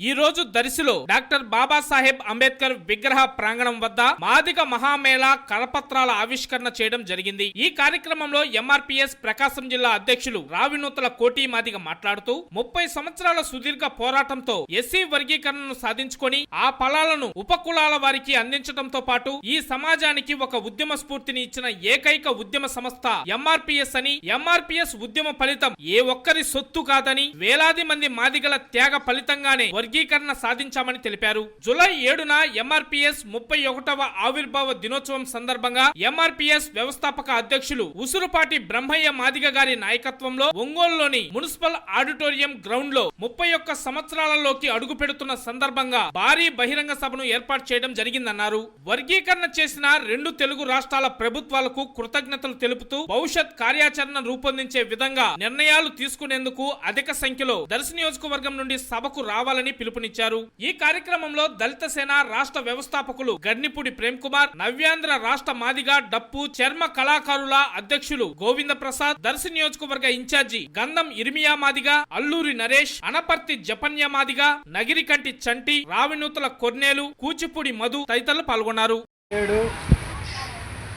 ఈ రోజు దరిశిలో డాక్టర్ బాబాసాహెబ్ అంబేద్కర్ విగ్రహ ప్రాంగణం వద్ద మాదిక మహామేళా కరపత్రాల ఆవిష్కరణ చేయడం జరిగింది. ఈ కార్యక్రమంలో ఎంఆర్పిఎస్ ప్రకాశం జిల్లా అధ్యక్షులు రావినూతల కోటి మాదిగ మాట్లాడుతూ ముప్పై సంవత్సరాల సుదీర్ఘ పోరాటంతో ఎస్సీ వర్గీకరణను సాధించుకొని ఆ ఫలాలను ఉపకులాల వారికి అందించడంతో పాటు ఈ సమాజానికి ఒక ఉద్యమ స్ఫూర్తిని ఇచ్చిన ఏకైక ఉద్యమ సంస్థ ఎంఆర్పిఎస్ అని ఎంఆర్పిఎస్ ఉద్యమ ఫలితం ఏ ఒక్కరి సొత్తు కాదని వేలాది మంది మాదిగల త్యాగ ఫలితంగానే వర్గీకరణ సాధించామని తెలిపారు. జులై ఏడున ఎంఆర్పీఎస్ ముప్పై ఒకటవ ఆవిర్భావ దినోత్సవం సందర్భంగా ఎంఆర్పీఎస్ వ్యవస్థాపక అధ్యక్షులు ఉసురుపాటి బ్రహ్మయ్య మాదిగ గారి నాయకత్వంలో ఒంగోలులోని మున్సిపల్ ఆడిటోరియం గ్రౌండ్లో ముప్పై ఒక్క సంవత్సరాలలోకి అడుగు పెడుతున్న సందర్భంగా భారీ బహిరంగ సభను ఏర్పాటు చేయడం జరిగిందన్నారు. వర్గీకరణ చేసిన రెండు తెలుగు రాష్ట్రాల ప్రభుత్వాలకు కృతజ్ఞతలు తెలుపుతూ భవిష్యత్ కార్యాచరణ రూపొందించే విధంగా నిర్ణయాలు తీసుకునేందుకు అధిక సంఖ్యలో దర్శి నియోజకవర్గం నుండి సభకు రావాలని పిలుపునిచ్చారు. ఈ కార్యక్రమంలో దళిత సేన రాష్ట్ర వ్యవస్థాపకులు గడ్నిపూడి ప్రేమ్ కుమార్ నవ్యాంధ్ర రాష్ట్ర మాదిగా డప్పు చర్మ కళాకారుల అధ్యక్షులు గోవింద ప్రసాద్ దర్శి నియోజకవర్గ ఇన్ఛార్జి గంధం ఇర్మియా మాదిగా అల్లూరి నరేష్ అనపర్తి జపన్య మాదిగా నగిరికంటి చంటి రావినూతల కొర్నేలు కూచిపూడి మధు తదితరులు పాల్గొన్నారు. ఏడు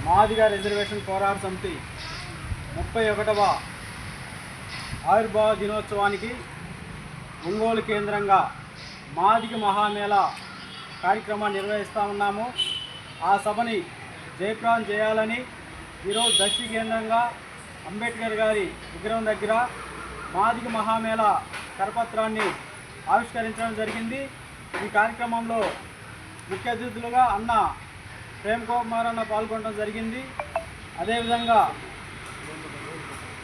మాదిగా రిజర్వేషన్ పోరాట సమితి ముప్పై ఒకటవ ఆవిర్భావ దినోత్సవానికి ఒంగోలు కేంద్రంగా మాదిగ మహామేళ కార్యక్రమాన్ని నిర్వహిస్తూ ఉన్నాము. ఆ సభని జయప్రాన్ చేయాలని ఈరోజు దక్షి కేంద్రంగా అంబేద్కర్ గారి విగ్రహం దగ్గర మాదిగ మహామేళ కరపత్రాన్ని ఆవిష్కరించడం జరిగింది. ఈ కార్యక్రమంలో ముఖ్య అతిథులుగా అన్న ప్రేమ్ కుమార్ అన్న పాల్గొనడం జరిగింది. అదేవిధంగా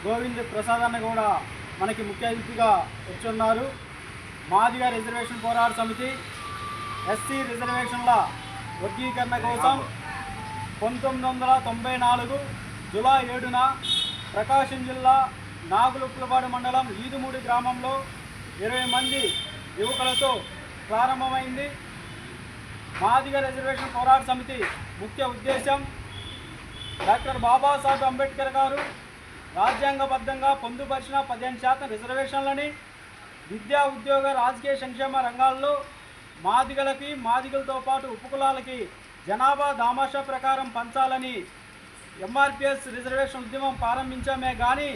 గోవింద్ ప్రసాద్ అన్న కూడా మనకి ముఖ్య అతిథిగా వచ్చున్నారు మాదిగ రిజర్వేషన్ పోరాట సమితి ఎస్సీ రిజర్వేషన్ల వర్గీకరణ కోసం పంతొమ్మిది వందల తొంభై నాలుగు జులై ఏడున ప్రకాశం జిల్లా నాగులుప్పులపాడు మండలం ఈదుమూడి గ్రామంలో ఇరవై మంది యువకులతో ప్రారంభమైంది. మాదిగ రిజర్వేషన్ పోరాట సమితి ముఖ్య ఉద్దేశం డాక్టర్ బాబాసాహెబ్ అంబేద్కర్ గారు రాజ్యాంగబద్ధంగా పొందుపరిచిన పదిహేను శాతం రిజర్వేషన్లని విద్యా ఉద్యోగ రాజకీయ సంక్షేమ రంగాల్లో మాదిగలకి మాదిగలతో పాటు ఉపకులాలకి జనాభా దామాషా ప్రకారం పంచాలని ఎంఆర్పిఎస్ రిజర్వేషన్ ఉద్యమం ప్రారంభించామే కానీ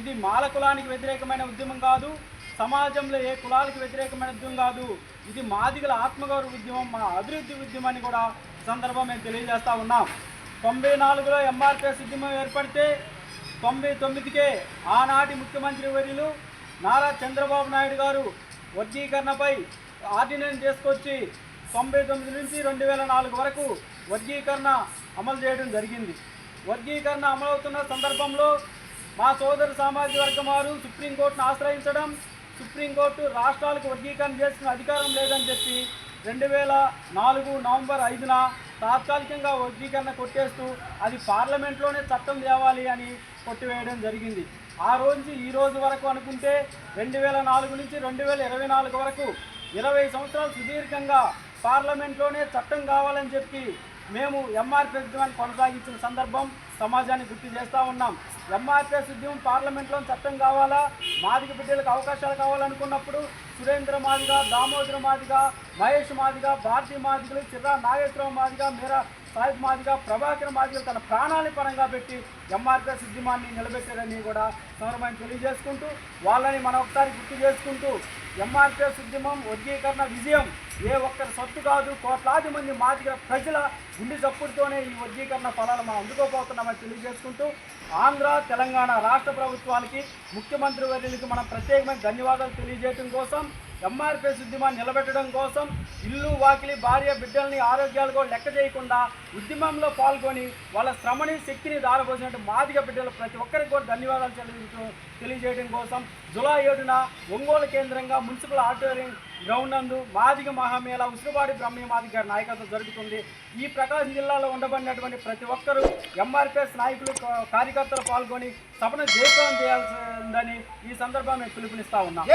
ఇది మాల కులానికి వ్యతిరేకమైన ఉద్యమం కాదు సమాజంలో ఏ కులాలకు వ్యతిరేకమైన ఉద్యమం కాదు ఇది మాదిగల ఆత్మగౌరవ ఉద్యమం మన అభివృద్ధి ఉద్యమాన్ని కూడా సందర్భం మేము తెలియజేస్తా ఉన్నాం. తొంభై నాలుగులో ఎంఆర్పిఎస్ ఉద్యమం ఏర్పడితే తొంభై తొమ్మిదికే ఆనాటి ముఖ్యమంత్రి వర్యులు నారా చంద్రబాబు నాయుడు గారు వర్గీకరణపై ఆర్డినెన్స్ తీసుకొచ్చి తొంభై తొమ్మిది నుంచి రెండు వేల నాలుగు వరకు వర్గీకరణ అమలు చేయడం జరిగింది. వర్గీకరణ అమలవుతున్న సందర్భంలో మా సోదరు సామాజిక వర్గం వారు సుప్రీంకోర్టును ఆశ్రయించడం సుప్రీంకోర్టు రాష్ట్రాలకు వర్గీకరణ చేసిన అధికారం లేదని చెప్పి రెండు వేల నాలుగు నవంబర్ ఐదున తాత్కాలికంగా వర్గీకరణ కొట్టేస్తూ అది పార్లమెంట్లోనే చట్టం తేవాలి అని కొట్టివేయడం జరిగింది. ఆ రోజు ఈ రోజు వరకు అనుకుంటే రెండు వేల నాలుగు నుంచి రెండు వేల ఇరవై నాలుగు వరకు ఇరవై సంవత్సరాలు సుదీర్ఘంగా పార్లమెంట్లోనే చట్టం కావాలని చెప్పి మేము ఎంఆర్పిఎస్ ఉద్యమాన్ని కొనసాగించిన సందర్భం సమాజాన్ని గుర్తు చేస్తూ ఉన్నాం. ఎంఆర్పిఎస్ ఉద్యమం పార్లమెంట్లో చట్టం కావాలా? మాదిగ బిడ్డలకు అవకాశాలు కావాలనుకున్నప్పుడు సురేంద్ర మాదిగా దామోదర మాదిగా మహేష్ మాదిగా భారతీ మాదిగలు చిర్రా నాగేశ్వరరావు మాదిగ మీరా సాహిబ్ మాదిగా ప్రభాకర్ మాదిగలు తన ప్రాణాలని పరంగా పెట్టి ఎంఆర్పిఎస్ ఉద్యమాన్ని నిలబెట్టారని కూడా సందర్భాన్ని తెలియజేసుకుంటూ వాళ్ళని మనం ఒకసారి గుర్తు చేసుకుంటూ ఎంఆర్పిఎస్ ఉద్యమం వర్గీకరణ విజయం. ఏ ఒక్కరి సొత్తు కాదు కోట్లాది మంది మాదిగ ప్రజల గుండె చప్పుడుతోనే ఈ వర్గీకరణ ఫలాలు మనం అందుకోబోతున్నామని తెలియజేసుకుంటూ ఆంధ్ర తెలంగాణ రాష్ట్ర ప్రభుత్వాలకి ముఖ్యమంత్రి వర్యులకి మనం ప్రత్యేకమైన ధన్యవాదాలు తెలియజేయడం కోసం ఎంఆర్పిఎస్ ఉద్యమాన్ని నిలబెట్టడం కోసం ఇల్లు వాకిలి భార్య బిడ్డల్ని ఆరోగ్యాలు కూడా లెక్క చేయకుండా ఉద్యమంలో పాల్గొని వాళ్ళ శ్రమని శక్తిని దారపోసినట్టు మాదిగ బిడ్డలు ప్రతి ఒక్కరికి కూడా ధన్యవాదాలు చెల్లించడం తెలియజేయడం కోసం జులై ఏడున ఒంగోలు కేంద్రంగా మున్సిపల్ ఆడిటోరియం గ్రౌండ్ నందు మాదిగ మహామేళ ఉసురుబాడి బ్రహ్మయ్య మాదిగ గారి నాయకత్వం జరుగుతుంది. ఈ ప్రకాశం జిల్లాలో ఉండబడినటువంటి ప్రతి ఒక్కరూ ఎంఆర్పిఎస్ నాయకులు కార్యకర్తలు పాల్గొని సభను జయప్రదం చేయాల్సిందని ఈ సందర్భంగా మేము పిలుపునిస్తా ఉన్నాం.